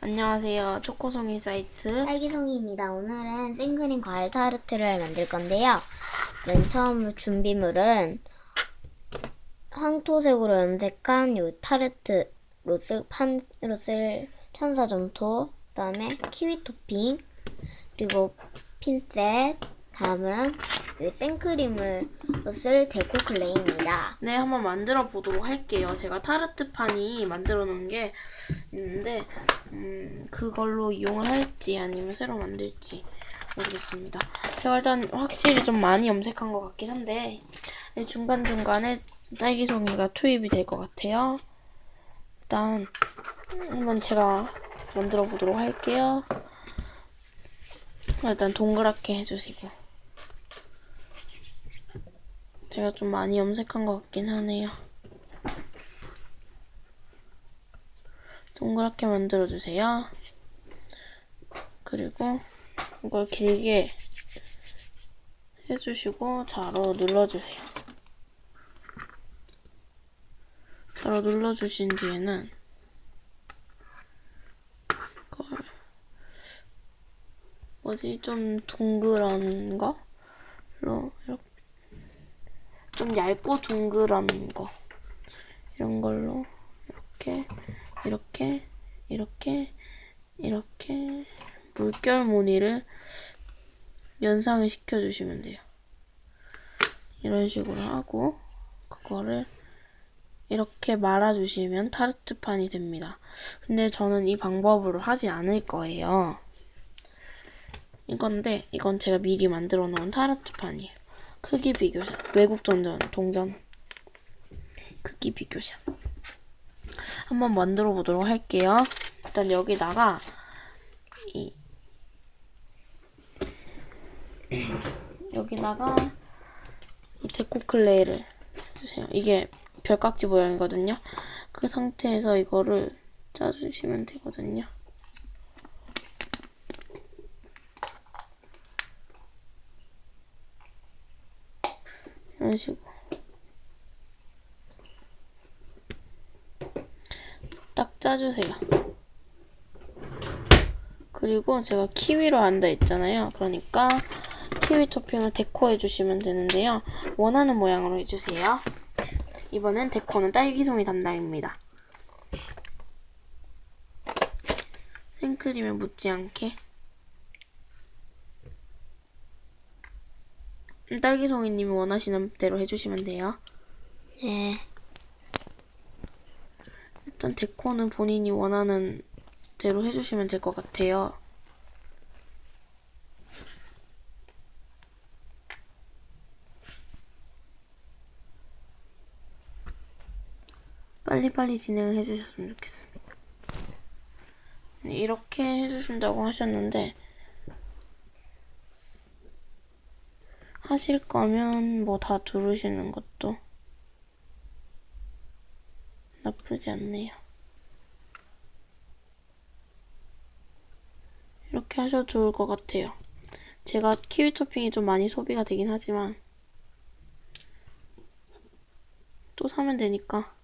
안녕하세요. 초코송이 사이트. 딸기송이입니다. 오늘은 생크림 과일 타르트를 만들 건데요. 맨 처음 준비물은 황토색으로 염색한 요 타르트로 쓸, 판으로 쓸 천사 점토, 그 다음에 키위 토핑, 그리고 핀셋, 다음은 이 생크림으로 쓸 데코 클레이입니다. 네, 한번 만들어 보도록 할게요. 제가 타르트판이 만들어 놓은 게 있는데, 음, 그걸로 이용을 할지 아니면 새로 만들지 모르겠습니다. 제가 일단 확실히 좀 많이 염색한 것 같긴 한데, 중간중간에 딸기송이가 투입이 될 것 같아요. 일단, 한번 제가 만들어 보도록 할게요. 일단 동그랗게 해주시고. 제가 좀 많이 염색한 것 같긴 하네요. 동그랗게 만들어주세요. 그리고 이걸 길게 해주시고 자로 눌러주세요. 자로 눌러주신 뒤에는 뭐지 좀 둥그런 거로 이렇게 좀 얇고 둥그런 거 이런 걸로 이렇게 이렇게 이렇게 이렇게 물결 무늬를 연상을 시켜주시면 돼요. 이런 식으로 하고 그거를 이렇게 말아주시면 타르트판이 됩니다. 근데 저는 이 방법으로 하지 않을 거예요. 이건데 이건 제가 미리 만들어 놓은 타르트판이에요. 크기 비교샷. 외국 동전, 동전. 크기 비교샷. 한번 만들어 보도록 할게요. 일단 여기다가 이 여기다가 이 데코 클레이를 주세요. 이게 별깍지 모양이거든요. 그 상태에서 이거를 짜주시면 되거든요. 이런 식으로 딱 짜주세요. 그리고 제가 키위로 한다 했잖아요. 그러니까 키위 토핑을 데코해 주시면 되는데요. 원하는 모양으로 해주세요. 이번엔 데코는 딸기송이 담당입니다. 생크림에 묻지 않게 딸기송이님이 원하시는 대로 해주시면 돼요. 네. 일단 데코는 본인이 원하는 대로 해주시면 될 것 같아요. 빨리빨리 진행을 해주셨으면 좋겠습니다. 네, 이렇게 해주신다고 하셨는데 하실 거면 뭐 다 두르시는 것도 나쁘지 않네요. 이렇게 하셔도 좋을 것 같아요. 제가 키위 토핑이 좀 많이 소비가 되긴 하지만 또 사면 되니까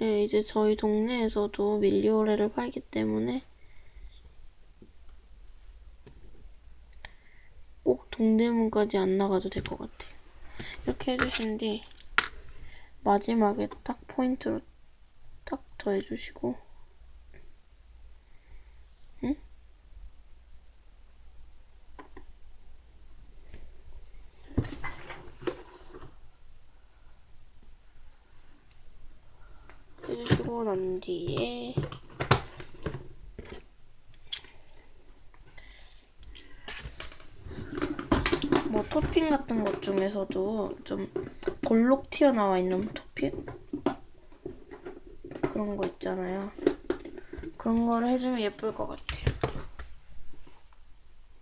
예, 이제 저희 동네에서도 밀리오레를 팔기 때문에 동대문까지 안 나가도 될 것 같아요. 이렇게 해주신 뒤 마지막에 딱 포인트로 딱 더해주시고 응? 해주시고 난 뒤에 뭐 토핑 같은 것 중에서도 좀 볼록 튀어나와 있는 토핑 그런 거 있잖아요. 그런 거를 해주면 예쁠 것 같아요.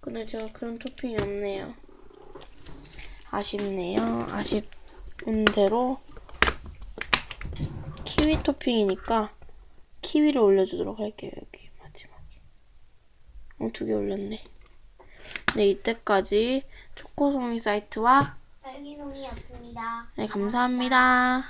근데 제가 그런 토핑이 없네요. 아쉽네요. 아쉬운 대로 키위 토핑이니까 키위를 올려주도록 할게요. 여기 마지막에. 어, 두 개 올렸네. 네, 이때까지 초코송이 사이트와 딸기송이였습니다. 네, 감사합니다.